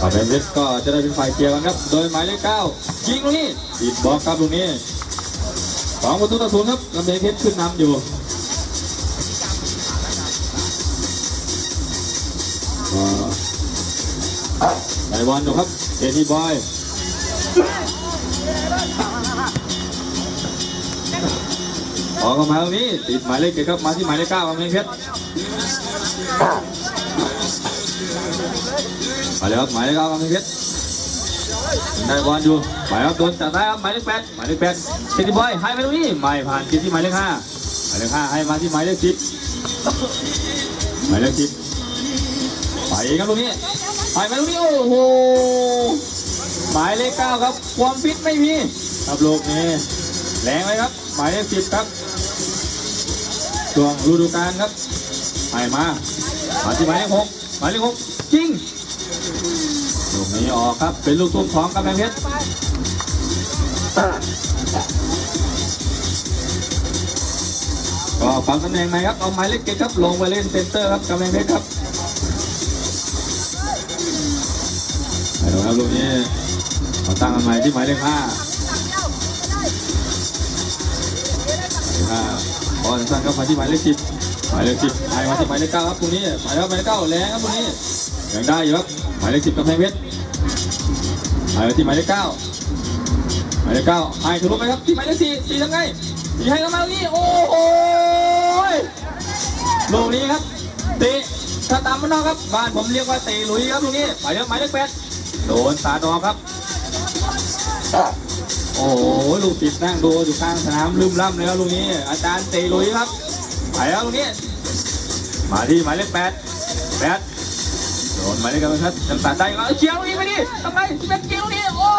ต่อไปเวสก็จะได้เป็นฝ่ายเคลียร์กันครับ โดยหมายเลขเก้ายิงตรงนี้ติดบล็อกครับตรงนี้สองประตูต่อศูนย์ครับลำเบเพชรขึ้นนำอยู่ไดบอลอยู่ครับเอทีบอยออกมาตรงนี้ติดหมายเลขเจ็ดครับมาที่หมายเลขเก้าลำเบเพชร มาเลยครับหมายเลขเก้ากำแพงเพชรได้บอลอยู่หมายเลขโดนจับได้ครับหมายเลขแปดหมายเลขแปดเซนติบอยให้ไปตรงนี้ไม่ผ่านกินที่หมายเลขห้าหมายเลขห้าให้มาที่หมายเลขสิบหมายเลขสิบไปครับตรงนี้ไปมาตรงนี้โอ้โหหมายเลขเก้าครับความฟิตไม่มีครับลูกนี้แรงเลยครับหมายเลขสิบครับช่วงฤดูกาลครับให้มามาที่หมายเลขหก หมายเลขหกจริงลูกนี้ออกครับ เป็นลูกทุ่งของกำแพงเพชรก็ฟังตำแหน่งไหนครับ เอาหมายเลขเจ็ดครับ ลงไปเล่นเซนเตอร์ครับกำแพงเพชรครับไปดูครับลูกนี้เอาตั้งกันใหม่ที่หมายเลขห้าหมายเลขห้าบอลสั้นครับมาที่หมายเลขสิบ หมายเลขสิบให้มาที่หมายเลขเก้าครับตรงนี้หมายเลขหมายเลขเก้าแรงครับตรงนี้ยังได้อยู่ครับหมายเลขสิบกำแพงเพชรหมายเลขที่หมายเลขเก้าหมายเลขเก้าให้ทะลุไปครับที่หมายเลขสี่สี่ทำไงสี่ให้กันมาตรงนี้โอ้โหลูกนี้ครับเตะถ้าตามมันนอกครับบ้านผมเรียกว่าเตะลุยครับลูกนี้หมายเลขหมายเลขแปดโดนตาดอกครับโอ้โหลูกติดนั่งดูอยู่ข้างสนามลืมล่ำเลยครับลูกนี้ อาจารย์เตะลุยครับ ไปแล้วลูกนี้ มาที่หมายเลขแปดแปดโดนหมายเลขกันครับยังตัดได้ก็เชียร์ตรงนี้ไปดิทำไมเป็นเชียร์ตรงนี้โอ้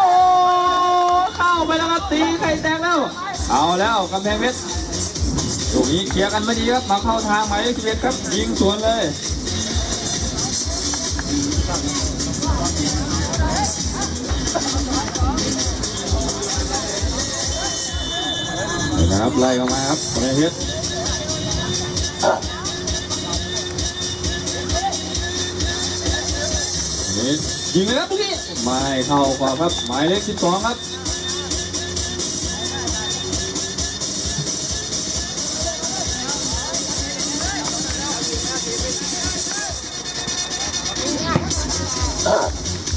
เข้าไปแล้วครับตีไข่แตกแล้ว เอาแล้วกำแพงเพชรตรงนี้เคลียร์กันไม่ดีครับมาเข้าทางหมายเลขสิบเอ็ดครับ ยิงสวนเลยนะครับไล่เข้ามาครับกำแพงเพชร ยิงเลยครับตรงนี้ไม่เข้ากว่าครับ หมายเลข 12 ครับ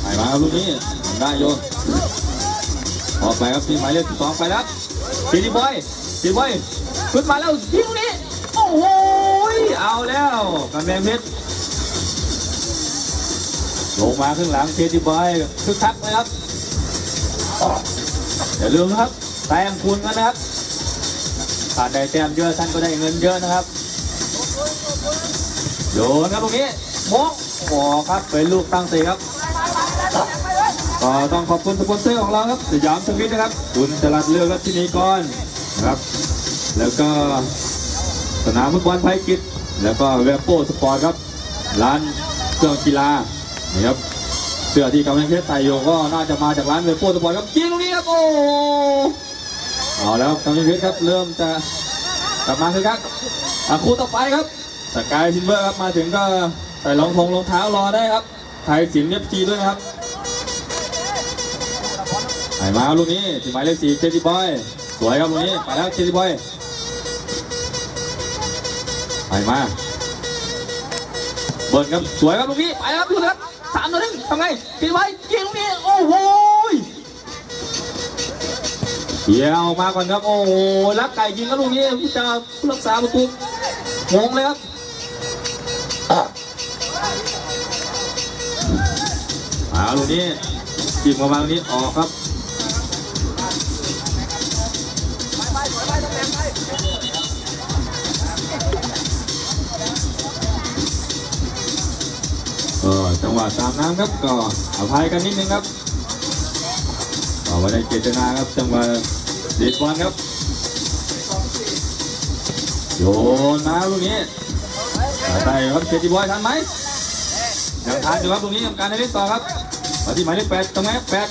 ไปมาครับลูกนี้ได้โยนออกไปครับที่หมายเลข 12 ไปแล้วซีดีบอยซีบอยขึ้นมาแล้วยิงนี้ โอ้โห แล้วกำแพงเพชรลงมาข้างหลังเคทีบอยคึกคักเลยครับอย่าลืมนะครับแต้มคุณกันนะครับถ้าได้แต้มเยอะท่านก็ได้เงินเยอะนะครับโยนครับตรงนี้โมกโอ้ครับเป็นลูกตั้งตะครับก็ต้องขอบคุณสปอนเซอร์ของเราครับสยามสวิตนะครับ คุณจรัสเลือกรัชนีกรนครับ แล้วก็สนามฟุตบอลไทยกิจ แล้วก็เวโป้สปอร์ตครับ ร้านเครื่องกีฬานี่ครับเสื้อที่กำลังเพชรใส่อยู่ก็น่าจะมาจากร้านเวโป้สปอร์ตครับยิงตรงนี้ครับโอ้เอาแล้วกำลังเพชรครับเริ่มจะกลับมาคือครับอะคู่ต่อไปครับสกายซินเวอร์ครับมาถึงก็ใส่รองทงรองเท้ารอได้ครับไทยสินเอฟจีด้วยนะครับไหนมาลูกนี้ที่หมายเลขสี่เคทีบอยสวยครับลูกนี้ไปแล้วเคทีบอย ไปมาเบิร์นครับสวยครับลูกนี้ไปครับดูนครับสามต่อหนึ่งทำไงตีไว้ยิงลูกนี้โอ้โหเดี๋ยวออกมาก่อนครับโอ้โหรักไก่ยิงครับลูกนี้ผู้จะผู้รักษาประตูงงเลยครับมาลูกนี้ยิงมาบางนี้ออกครับ จังหวะตามน้ำครับก็อภัยกันนิดนึงครับก็ไม่ได้เจตนาครับจังหวะเด็ดบอลครับโยนมาลูกนี้ได้ครับเจติบอยทันไหมยังทันอยู่ครับตรงนี้ทำการในเล่นต่อครับมาที่หมายเลขแปดตรงไหนครับแปด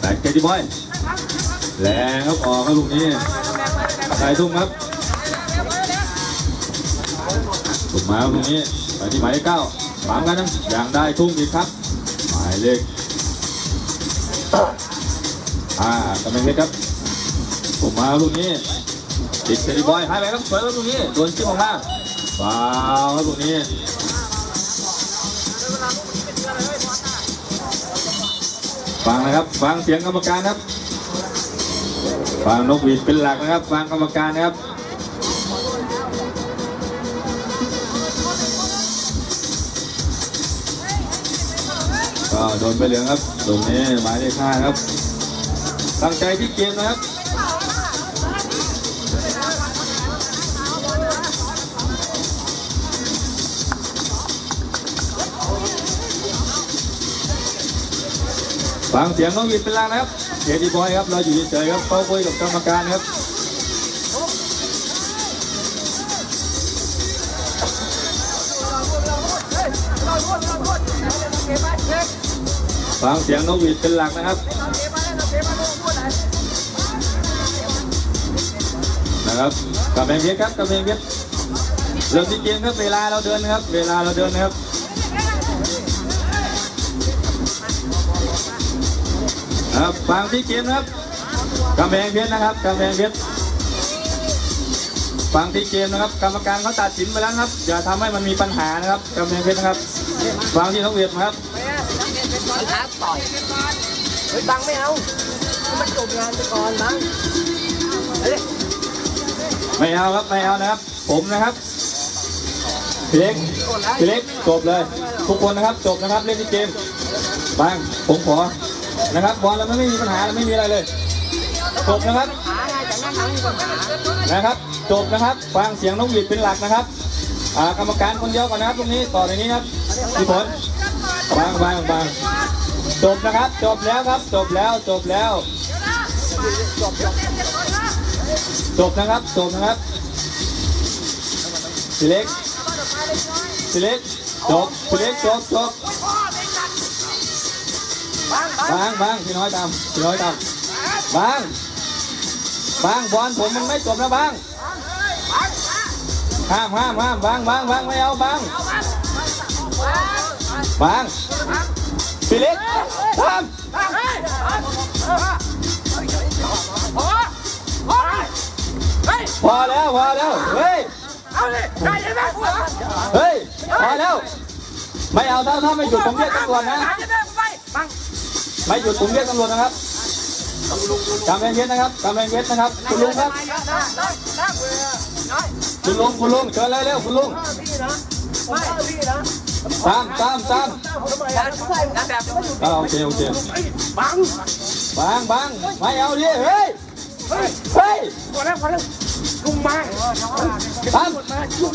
แปดเจติบอยแรงครับออกครับลูกนี้ใส่ทุ่มครับถูกมาครับตรงนี้ไปที่หมายเลขเก้า ตามกันนะอย่างได้ทุ่งอีกครับ หมายเลขอ่ากำลังเล็กครับ ผมมาลูกนี้ติดเซรีบอยให้ไปครับสวยครับลูกนี้โดนจิ้มออกมาฟาวครับลูกนี้ฟังนะครับ ฟังเสียงกรรมการครับ ฟังนกหวีดเป็นหลักนะครับ ฟังกรรมการนะครับ ก็โดนไปเหลืองครับตรงนี้หมายเลขห้าครับ ตั้งใจที่เกมนะครับฟังเสียงน้องวินเป็นลางนะครับเจดีบอยครับ เราอยู่เฉยๆครับเขาคุยกับกรรมการครับ ฟังเสียงน้องวินเป็นหลักนะครับนะครับกำแพงเพชรครับกำแพงเพชรเริ่มที่เกมครับเวลาเราเดินนะครับ เวลาเราเดินนะครับครับฟังที่เกมครับกำแพงเพชรนะครับกำแพงเพชร ฟังที่เกมนะครับ กรรมการเขาตัดสินไปแล้วนะครับ อย่าทำให้มันมีปัญหานะครับกำแพงเพชรนะครับฟังที่น้องเวียดนะครับบังคับต่อยเฮ้ยบังไม่เอาให้มันจบงานไปก่อนบังเฮ้ยไม่เอาครับไม่เอานะครับ ผมนะครับพี่เล็กพี่เล็กจบเลย ทุกคนนะครับจบนะครับเล่นที่เกมบางผมขอนะครับบอลเราไม่มีปัญหาเราไม่มีอะไรเลยจบนะครับหาไงแต่นั่งทำมีปัญหานะครับ จบนะครับ ฟังเสียงนกหวีดเป็นหลักนะครับอ่ากรรมการคนเดียวก่อนนะครับตรงนี้ต่อในนี้ครับพี่ผลบางบางบางจบนะครับ จบแล้วครับ จบแล้วจบแล้ว จบนะครับ จบนะครับพี่เล็กพี่เล็กจบพี่เล็กจบจบบังบังบางบางพี่น้อยตามพี่น้อยตามบางบางบอลผมมันไม่จบนะบาง ห้ามห้ามห้ามบางบางบางไม่เอาบางบางพี่เล็กทำพอแล้วพอแล้วเฮ้ยเอาเลยได้ยังไหรอเฮ้ยพอแล้ว ไม่เอาถ้าถ้าไม่หยุดผมเรียกตำรวจนะไม่หยุดผมเรียกตำรวจนะครับกำแพงเพชรนะครับกำแพงเพชรนะครับคุณลุงครับ ได้ได้ได้เว้ยน้อยคุณลุงคุณลุงเชิญเลยเร็วคุณลุงพี่นะไม่พี่นะตามตามตามทำไมอะใส่แบบแบบไม่อยู่อ่าโอเคโอเคบังบางบางไม่เอาดิเฮ้ยเฮ้ยเฮ้ยพอแล้วพอแล้วลุงมาตามมายุ่ง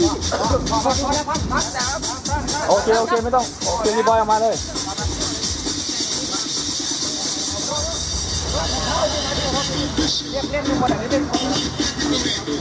พอพอแล้วพักพักแล้วโอเคโอเคไม่ต้องเจนี่บอยออกมาเลยเรียกเรียกทุกคนอะไรเรีย Gracias.